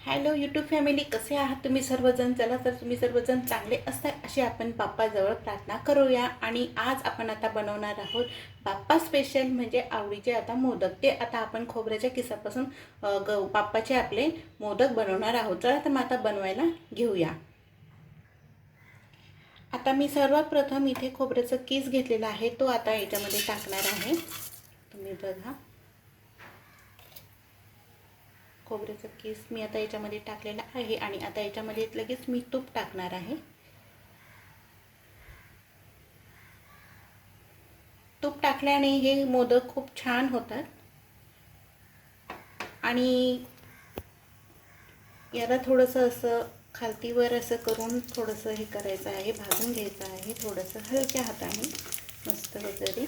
Hello YouTube family कसे आहात तुम्ही सर्वजण? चला तर तुम्ही सर्वजण चांगले असता अशी आपण बाप्पाजवळ प्रार्थना करूया. आणि आज आपण आता बनवणार आहोत बाप्पा स्पेशल म्हणजे आवडीचे आता मोदक. ते आता आपण खोबऱ्याच्या किसापासून ग बाप्पाचे आपले मोदक बनवणार आहोत. चला तर मग आता बनवायला घेऊया. आता मी सर्वात प्रथम इथे खोबऱ्याचं किस घेतलेला आहे तो आता याच्यामध्ये टाकणार आहे. तुम्ही बघा. खोबऱ्याचा केस मी आता याच्यामध्ये टाकलेला आहे आणि आता याच्यामध्ये लगेच मी तूप टाकणार आहे. तूप टाकल्याने हे मोदक खूप छान होतात. आणि याला थोडंसं असं खालतीवर असं करून थोडंसं हे करायचं आहे भाजून घ्यायचं आहे थोडंसं हलक्या हाताने मस्त वगैरे.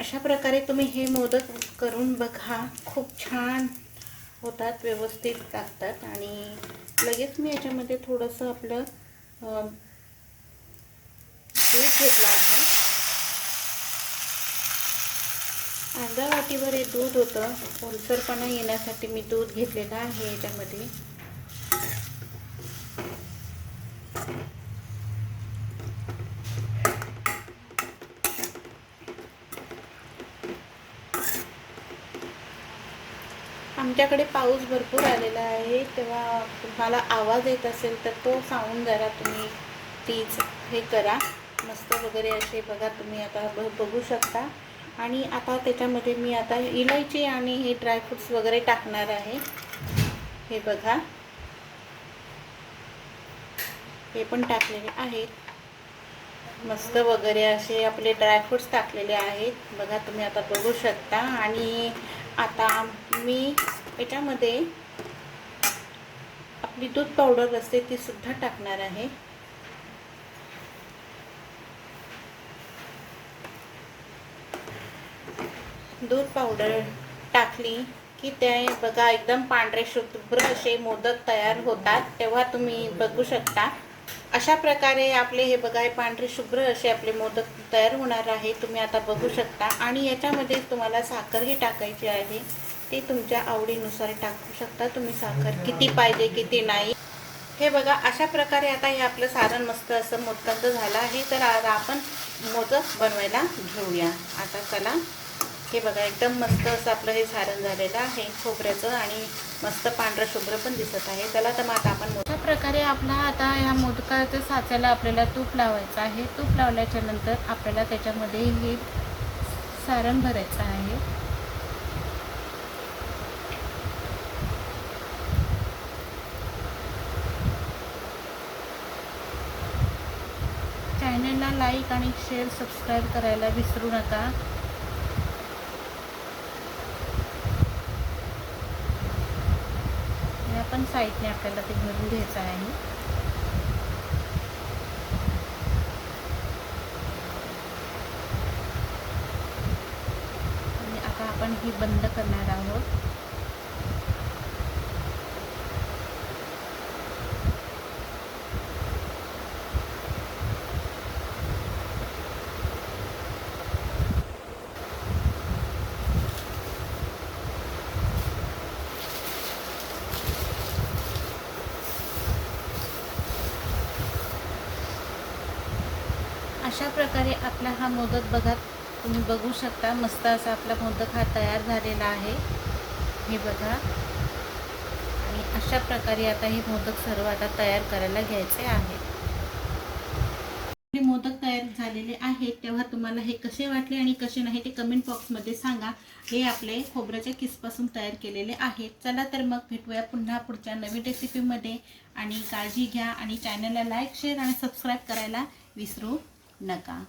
अशा प्रकारे तुम्ही हे मोदक करून बघा. खूप छान होतात व्यवस्थित लागतात आणि लगेच मी याच्यामध्ये थोडंसं आपलं दूध घेतलं आहे. अर्धा वाटीवर हे दूध होतं. ओलसरपणा येण्यासाठी मी दूध घेतलेलं आहे याच्यामध्ये. आमच्याकडे पाऊस भरपूर आलेला आहे. तेव्हा तुम्हाला आवाज येत असेल तर तो साऊंड जरा तुम्ही प्लीज हे करा. मस्त वगैरे असे बघा तुम्ही आता ब बघू शकता. आणि आता त्याच्यामध्ये मी आता इलायची आणि हे ड्रायफ्रुट्स वगैरे टाकणार आहे. हे बघा. हे पण टाकलेले आहेत. मस्त वगैरे असे आपले ड्रायफ्रुट्स टाकलेले आहेत. बघा तुम्ही आता बघू शकता. आणि आता मी याच्यामध्ये आपली दूध पावडर असते ती सुद्धा टाकणार आहे. दूध पावडर टाकली की ते बघा एकदम पांढरे शुभ्र असे मोदक तयार होतात तेव्हा तुम्ही बघू शकता. अशा प्रकारे आपले हे बघा हे पांढरे शुभ्र असे आपले मोदक तयार होणार आहे तुम्ही आता बघू शकता. आणि याच्यामध्ये तुम्हाला साखरही टाकायची आहे. ते तुमच्या आवडीनुसार टाकू शकता. तुम्ही साखर किती पाहिजे किती नाही. हे बघा अशा प्रकारे आता हे आपलं सारण मस्त असं मोदकांचं झालं आहे. तर आता आपण मोदक बनवायला घेऊया. आता चला हे बघा एकदम मस्त असं आपलं हे सारण झालेलं आहे. खोबऱ्याचं आणि मस्त पांढरं शुभ्र पण दिसत आहे. चला तर मग आता आपण मोठ्या प्रकारे आपला आता ह्या मोदकाच्या साच्याला आपल्याला तूप लावायचं आहे. तूप लावल्याच्या नंतर आपल्याला त्याच्यामध्ये हे सारण भरायचं आहे. चॅनलला लाईक आणि शेअर सबस्क्राईब करायला विसरू नका. या पण साईडने आपल्याला ते भरून घ्यायचं आहे. आणि आता आपण ही बंद करणार आहोत. अशा प्रकारे आपला हा मोदक बघा तुम्ही बघू शकता मस्त असा आपला मोदक हा तयार झालेला आहे. हे बघा. आणि अशा प्रकारे आता हे मोदक सर्व आता तयार करायला घ्यायचे आहे. मोदक तयार झालेले आहेत तेव्हा तुम्हाला हे कसे वाटले आणि कसे नाही ते कमेंट बॉक्समध्ये सांगा. हे आपले खोबऱ्याच्या किसपासून तयार केलेले आहेत. चला तर मग भेटूया पुन्हा पुढच्या नवीन रेसिपीमध्ये आणि काळजी घ्या आणि चॅनलला लाईक शेअर आणि सबस्क्राईब करायला विसरू नका.